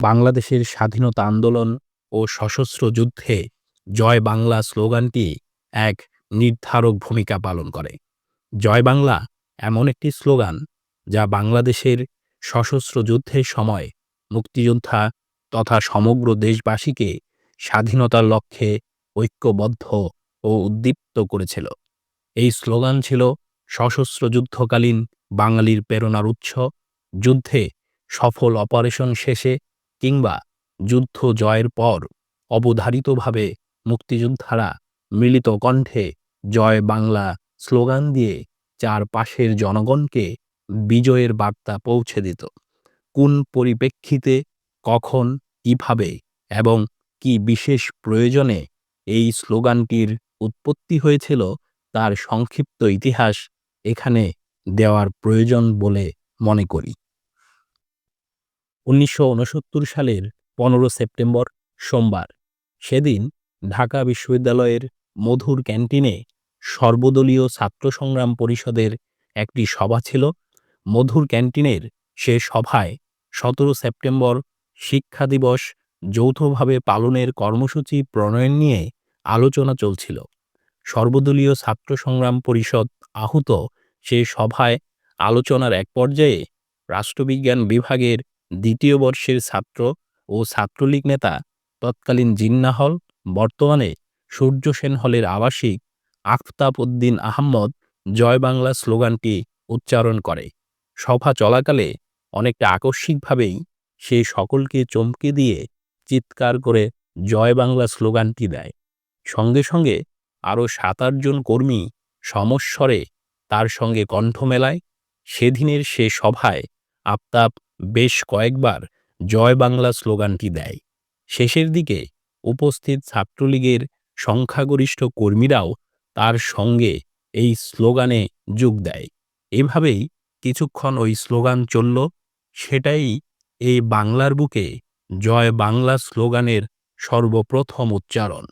বাংলাদেশের স্বাধীনতা আন্দোলন ও সশস্ত্র যুদ্ধে জয় বাংলা স্লোগানটি এক নির্ধারক ভূমিকা পালন করে। জয় বাংলা এমন একটি স্লোগান যা বাংলাদেশের সশস্ত্র যুদ্ধের সময় মুক্তিযোদ্ধা তথা সমগ্র দেশবাসীকে স্বাধীনতার লক্ষ্যে ঐক্যবদ্ধ ও উদ্দীপ্ত করেছিল। এই স্লোগান ছিল সশস্ত্র যুদ্ধকালীন বাঙালির প্রেরণার উৎস। যুদ্ধে সফল অপারেশন শেষে কিংবা যুদ্ধ জয়ের পর অবধারিতভাবে মুক্তিযোদ্ধারা মিলিত কণ্ঠে জয় বাংলা স্লোগান দিয়ে চারপাশের জনগণকে বিজয়ের বার্তা পৌঁছে দিত। কোন পরিপ্রেক্ষিতে, কখন, কীভাবে এবং কি বিশেষ প্রয়োজনে এই স্লোগানটির উৎপত্তি হয়েছিল তার সংক্ষিপ্ত ইতিহাস এখানে দেওয়ার প্রয়োজন বলে মনে করি। উনিশশো উনসত্তর সালের পনেরো সেপ্টেম্বর সোমবার। সেদিন ঢাকা বিশ্ববিদ্যালয়ের মধুর ক্যান্টিনে সর্বদলীয় ছাত্র সংগ্রাম পরিষদের একটি সভা ছিল। মধুর ক্যান্টিনের সে সভায় সতেরো সেপ্টেম্বর শিক্ষা দিবস যৌথভাবে পালনের কর্মসূচি প্রণয়ন নিয়ে আলোচনা চলছিল। সর্বদলীয় ছাত্র সংগ্রাম পরিষদ আহুত সে সভায় আলোচনার এক পর্যায়ে রাষ্ট্রবিজ্ঞান বিভাগের দ্বিতীয় বর্ষের ছাত্র ও ছাত্রলীগ নেতা তৎকালীন জিন্না হল বর্তমানে সূর্য সেন হলের আবাসিক আফতাব উদ্দিন আহম্মদ জয় বাংলা স্লোগানটি উচ্চারণ করে। সভা চলাকালে অনেকটা আকস্মিকভাবেই সে সকলকে চমকে দিয়ে চিৎকার করে জয় বাংলা স্লোগানটি দেয়। সঙ্গে সঙ্গে আরও সাত আটজন কর্মী সমস্বরে তার সঙ্গে কণ্ঠ মেলায় সেদিনের সে সভায় আফতাব বেশ কয়েকবার জয় বাংলা স্লোগানটি দেয়। শেষের দিকে উপস্থিত ছাত্রলীগের সংখ্যাগরিষ্ঠ কর্মীরাও তার সঙ্গে এই স্লোগানে যোগ দেয়। এভাবেই কিছুক্ষণ ওই স্লোগান চলল। সেটাই এই বাংলার বুকে জয় বাংলা স্লোগানের সর্বপ্রথম উচ্চারণ।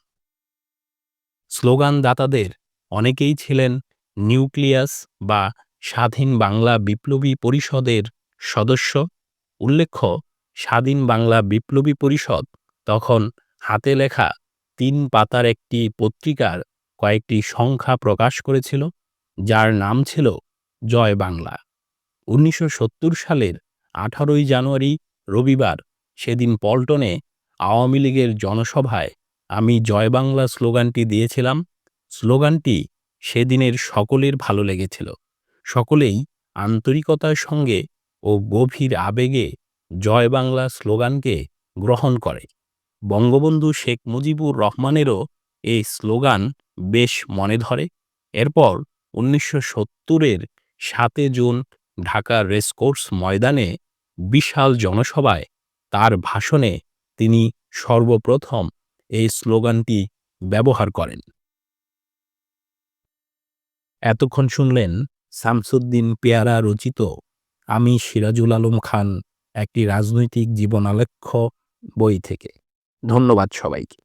স্লোগানদাতাদের অনেকেই ছিলেন নিউক্লিয়াস বা স্বাধীন বাংলা বিপ্লবী পরিষদের সদস্য, উল্লেখ্য, স্বাধীন বাংলা বিপ্লবী পরিষদ, তখন হাতে লেখা তিন পাতার একটি পত্রিকার কয়েকটি সংখ্যা প্রকাশ করেছিল, যার নাম ছিল জয় বাংলা। উনিশশো সত্তর সালের আঠারোই জানুয়ারি, রবিবার সেদিন পল্টনে আওয়ামী লীগের জনসভায় আমি জয় বাংলা স্লোগানটি দিয়েছিলাম। স্লোগানটি সেদিনের সকলের ভালো লেগেছিল। সকলেই আন্তরিকতার সঙ্গে ও গভীর আবেগে জয় বাংলা স্লোগানকে গ্রহণ করে। বঙ্গবন্ধু শেখ মুজিবুর রহমানেরও এই স্লোগান বেশ মনে ধরে। এরপর উনিশশো সত্তরের সাতে জুন ঢাকার রেসকোর্স ময়দানে বিশাল জনসভায় তার ভাষণে তিনি সর্বপ্রথম এই স্লোগানটি ব্যবহার করেন। এতক্ষণ শুনলেন শামসুদ্দিন পেয়ারা রচিত আমি সিরাজুল আলম খান একটি রাজনৈতিক জীবনালেখ্য বই থেকে। ধন্যবাদ সবাইকে।